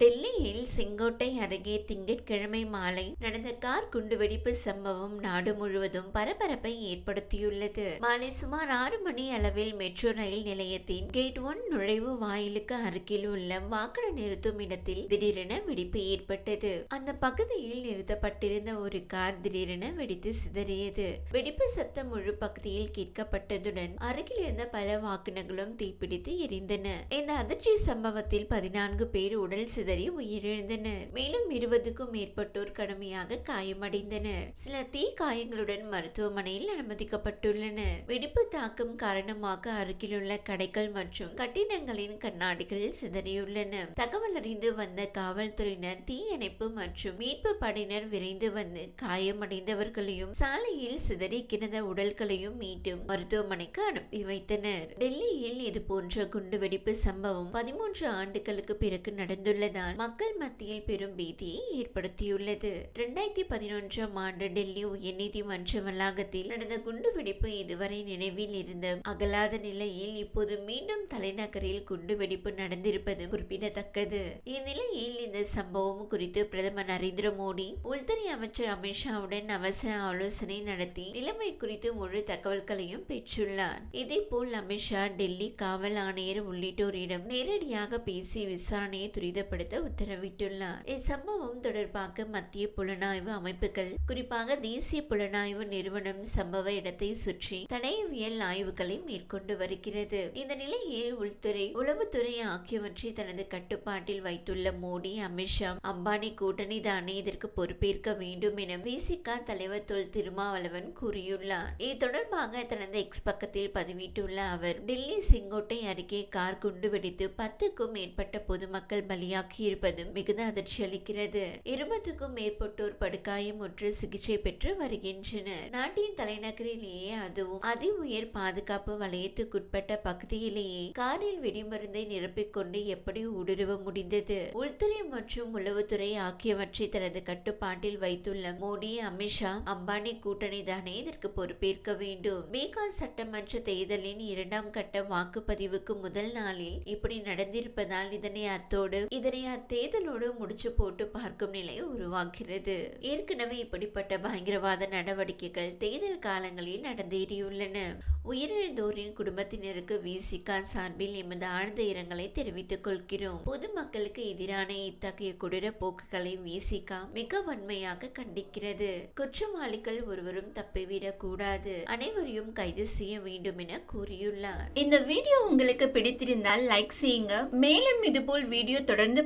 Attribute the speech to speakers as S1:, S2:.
S1: டெல்லியில் செங்கோட்டை அருகே திங்கட்கிழமை மாலை நடந்த கார் குண்டுவெடிப்பு சம்பவம் நாடு முழுவதும் பரபரப்பை ஏற்படுத்தியுள்ளது. மாலை சுமார் ஆறு மணி அளவில் மெட்ரோ ரயில் நிலையத்தின் கேட் ஒன் நுழைவு வாயிலுக்கு அருகில் உள்ள வாகன நிறுத்தும் இடத்தில் திடீரென வெடிப்பு ஏற்பட்டது. அந்த பகுதியில் நிறுத்தப்பட்டிருந்த ஒரு கார் திடீரென வெடித்து சிதறியது. வெடிப்பு சத்தம் முழு பகுதியில் கேட்கப்பட்டதுடன் அருகில் இருந்த பல வாகனங்களும் தீப்பிடித்து எரிந்தன. இந்த அதிர்ச்சி சம்பவத்தில் பதினான்கு பேர் உடல் சிதறி உயிரிழந்தனர். மேலும் இருபதுக்கும் மேற்பட்டோர் கடுமையாக காயமடைந்தனர். சில தீ காயங்களுடன் மருத்துவமனையில் அனுமதிக்கப்பட்டுள்ளனர். வெடிப்பு தாக்கம் காரணமாக அருகிலுள்ள கடைகள் மற்றும் கட்டிடங்களின் கண்ணாடிகள் சிதறியுள்ளன. தகவல் அறிந்து வந்த காவல்துறையினர் தீயணைப்பு மற்றும் மீட்பு படையினர் விரைந்து வந்து காயமடைந்தவர்களையும் சாலையில் சிதறி கிடந்த உடல்களையும் மீட்டு மருத்துவமனைக்கு அனுப்பி வைத்தனர். டெல்லியில் இது போன்ற குண்டுவெடிப்பு சம்பவம் பதிமூன்று ஆண்டுகளுக்கு பிறகு தான் மக்கள் மத்தியில் பெரும் பீதியை ஏற்படுத்தியுள்ளது. இரண்டாயிரத்தி பதினொன்றாம் ஆண்டு டெல்லி உயர்நீதிமன்ற வளாகத்தில் நடந்த குண்டுவெடிப்பு இதுவரை நினைவில் இருந்த அகலாத நிலையில் இப்போது மீண்டும் தலைநகரில் குண்டுவெடிப்பு நடந்திருப்பது குறிப்பிடத்தக்கது. இந்நிலையில் இந்த சம்பவம் குறித்து பிரதமர் நரேந்திர மோடி உள்துறை அமைச்சர் அமித்ஷாவுடன் அவசர ஆலோசனை நடத்தி நிலைமை குறித்து முழு தகவல்களையும் பெற்றுள்ளார். இதே போல் அமித்ஷா டெல்லி காவல் ஆணையர் உள்ளிட்டோரிடம் நேரடியாக பேசி விசாரணையை துரிதப்படுத்த செயல்படுத்த உத்தரவிட்டுள்ளார். இச்சம்பவம் தொடர்பாக மத்திய புலனாய்வு அமைப்புகள் குறிப்பாக தேசிய புலனாய்வு நிறுவனம் சம்பவ இடத்தை சுற்றி தடயவியல் ஆய்வுகளை மேற்கொண்டு வருகிறது. இந்த நிலையில் உள்துறை உளவுத்துறை ஆகியவற்றை தனது கட்டுப்பாட்டில் வைத்துள்ள மோடி அமித்ஷா அம்பானி கூட்டணி தானே இதற்கு பொறுப்பேற்க வேண்டும் என விசிகா தலைவர் தொல் திருமாவளவன் கூறியுள்ளார். இது தொடர்பாக தனது எக்ஸ் பக்கத்தில் பதிவிட்டுள்ள அவர் டெல்லி செங்கோட்டை அருகே கார் குண்டு வெடித்து பத்துக்கும் மேற்பட்ட பொதுமக்கள் பலியாக இருப்பது மிகுந்த அதிர்ச்சி அளிக்கிறது. இருபதுக்கும் மேற்பட்டோர் படுகாயம் ஒன்று சிகிச்சை பெற்று வருகின்றனர். நாட்டின் தலைநகரிலேயே அதுவும் அதி உயர் பாதுகாப்பு வலயத்துக்குட்பட்ட பகுதியிலேயே காரில் வெடிமருந்தை நிரப்பிக்கொண்டு எப்படி ஊடுருவ முடிந்தது? உள்துறை மற்றும் உளவுத்துறை ஆகியவற்றை தனது கட்டுப்பாட்டில் வைத்துள்ள மோடி அமித்ஷா அம்பானி கூட்டணி தானே இதற்கு பொறுப்பேற்க வேண்டும். பீகார் சட்டமன்ற தேர்தலின் இரண்டாம் கட்ட வாக்குப்பதிவுக்கு முதல் நாளில் இப்படி நடந்திருப்பதால் இதனை அத்தோடு இதனை தேர்தலோடு முடிச்சு போட்டு பார்க்கும் நிலை உருவாகிறது. ஏற்கனவே இப்படிப்பட்ட பயங்கரவாத நடவடிக்கைகள் தேர்தல் காலங்களில் நடந்தேறியுள்ளன. உயிரிழந்தோரின் குடும்பத்தினருக்கு விசிகா சார்பில் எமது ஆழ்ந்த இரங்கலை தெரிவித்துக் கொள்கிறோம். பொதுமக்களுக்கு எதிரான இத்தகைய கொடூர போக்குகளை விசிகா மிக வன்மையாக கண்டிக்கிறது. குற்றவாளிகள் ஒருவரும் தப்பிவிடக் கூடாது அனைவரையும் கைது செய்ய வேண்டும் என கூறியுள்ளார்.
S2: இந்த வீடியோ உங்களுக்கு பிடித்திருந்தால் லைக் செய்யுங்க. மேலும் இதுபோல் வீடியோ தொடர்ந்து